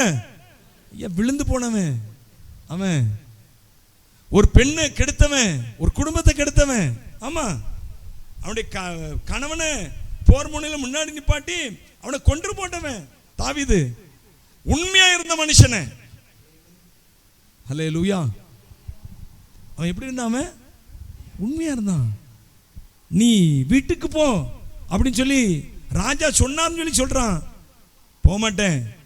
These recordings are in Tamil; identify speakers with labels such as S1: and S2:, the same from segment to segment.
S1: ஐயா விழுந்து போனவன். அவன் ஒரு பெண்ணை கெடுத்தவன் ஒரு குடும்பத்தை கெடுத்தவன். ஆமா. அவனுடைய க- கணவனை போர் முனையில முன்னாடி நிப்பாட்டி அவனை கொன்று போட்டவன். தாவிது. உண்மையா இருந்த மனுஷனை. ஹலே லூயா அவன் எப்படி இருந்தான் அவன்? உண்மையா இருந்தான். நீ வீட்டுக்கு போ அப்படின்னு சொல்லி ராஜா சொன்னார்னு சொல்லி சொல்றான். போக மாட்டேன்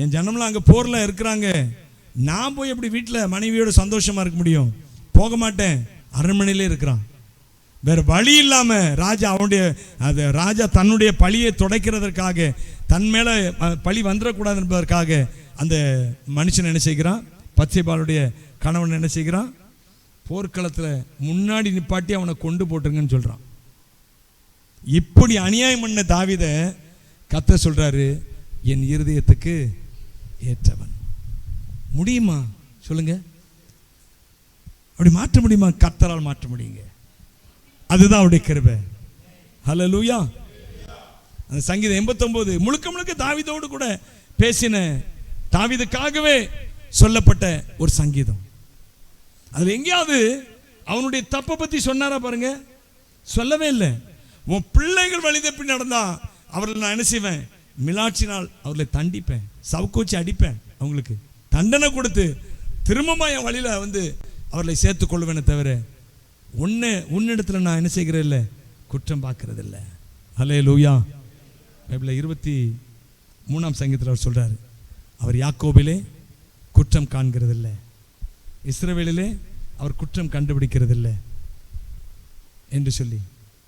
S1: என் ஜனம்லாம் அங்கே போரில் இருக்கிறாங்க. நான் போய் எப்படி வீட்டில் மனைவியோட சந்தோஷமாக இருக்க முடியும்? போக மாட்டேன். அரண்மனையிலே இருக்கிறான். வேறு வழி இல்லாமல் ராஜா அவனுடைய அது ராஜா தன்னுடைய பழியை துடைக்கிறதற்காக தன் மேலே பழி வந்துடக்கூடாது என்பதற்காக அந்த மனுஷன் என்ன செய்கிறான்? பச்சைபாலுடைய கணவன் என்ன செய்கிறான்? போர்க்களத்தில் முன்னாடி நிப்பாட்டி அவனை கொண்டு போட்டுருங்கன்னு சொல்கிறான் இப்படி அநியாயம் பண்ண தாவித கத்த சொல்கிறாரு என் இருதயத்துக்கு ஏற்றவன். முடியுமா? சொல்லுங்க. அப்படி மாற்ற முடியுமா? கர்த்தரால் மாற்ற முடியுங்க. அதுதான் அவருடைய கிருபை. லூயா அந்த சங்கீதம் எண்பத்தொம்போது முழுக்க முழுக்க தாவிதோடு கூட பேசின தாவிதுக்காகவே சொல்லப்பட்ட ஒரு சங்கீதம். அதில் எங்கேயாவது அவனுடைய தப்பை பற்றி சொன்னாரா பாருங்க? சொல்லவே இல்லை. உன் பிள்ளைகள் வழி தப்பி நடந்தா அவர்களை நான் என்ன செய்வேன்? மிலாட்சினால் அவர்களை தண்டிப்பேன். சவுக்கூச்சி அடிப்பேன் அவங்களுக்கு. தண்டனை கொடுத்து திரும்பமாக என் வழியில வந்து அவர்களை சேர்த்து கொள்வேனே தவிர ஒன்று உன்னிடத்துல நான் என்ன செய்கிறேன் இல்லை குற்றம் பார்க்கறது இல்லை ஹலே லூயா பைபிளில் இருபத்தி மூணாம் சங்கீதத்தில் அவர் சொல்கிறார் அவர் யாக்கோபிலே குற்றம் காண்கிறதில்ல. இஸ்ரவேலிலே அவர் குற்றம் கண்டுபிடிக்கிறதில்ல என்று சொல்லி.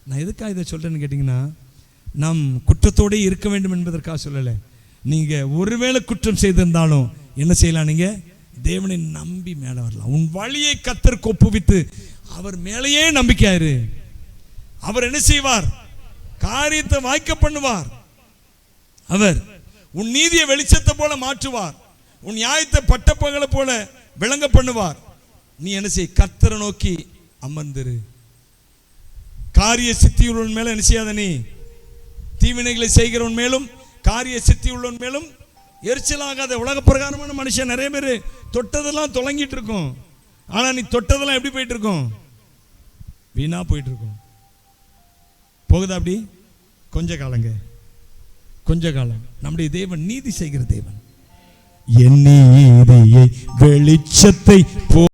S1: நான் எதுக்காக இதை சொல்கிறேன்னு கேட்டிங்கன்னா நாம் குற்றத்தோடே இருக்க வேண்டும் என்பதற்காக சொல்லலை. நீங்க ஒருவேளை குற்றம் செய்திருந்தாலும் என்ன செய்யலாம் நீங்க? தேவனை நம்பி மேலே வரலாம். உன் வழியை கத்தருக்கு ஒப்புவித்து அவர் மேலேயே நம்பிக்கையாரு அவர் என்ன செய்வார்? காரியத்தை வாய்க்க பண்ணுவார். அவர் உன் நீதியை வெளிச்சத்தை போல மாற்றுவார். உன் நியாயத்தை பட்டப்பகலை போல விளங்க பண்ணுவார். நீ என்ன செய்? கத்தரை நோக்கி அமர்ந்துரு. காரிய சித்தி மேல என்ன செய்யாத நீ? தீவினைகளை செய்கிறவன் மேலும் காரிய சித்தி உள்ளவன் மேலும் எரிச்சலாகாத உலக பிரகாரமான மனுஷன் நிறைய பேர் தொட்டதெல்லாம் தொலங்கிட்டு இருக்கும். ஆனால் நீ தொட்டதெல்லாம் எப்படி போயிட்டு இருக்கும்? வீணா போயிட்டு இருக்கும். போகுதா அப்படி? கொஞ்ச காலங்க. கொஞ்ச காலம். நம்முடைய தேவன் நீதி செய்கிற தேவன். என் நீதியை வெளிச்சத்தை போ